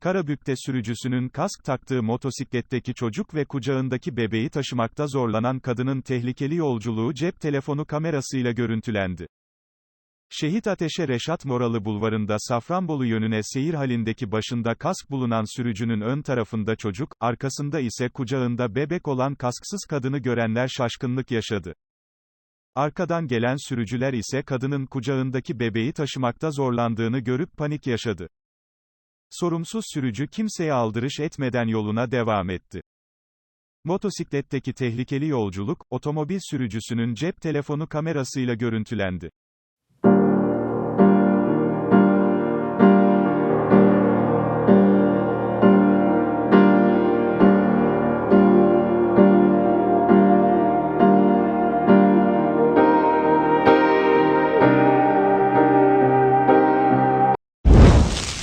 Karabük'te sürücüsünün kask taktığı motosikletteki çocuk ve kucağındaki bebeği taşımakta zorlanan kadının tehlikeli yolculuğu cep telefonu kamerasıyla görüntülendi. Şehit Ateşe Reşat Moralı Bulvarı'nda Safranbolu yönüne seyir halindeki başında kask bulunan sürücünün ön tarafında çocuk, arkasında ise kucağında bebek olan kasksız kadını görenler şaşkınlık yaşadı. Arkadan gelen sürücüler ise kadının kucağındaki bebeği taşımakta zorlandığını görüp panik yaşadı. Sorumsuz sürücü kimseye aldırış etmeden yoluna devam etti. Motosikletteki tehlikeli yolculuk, otomobil sürücüsünün cep telefonu kamerasıyla görüntülendi.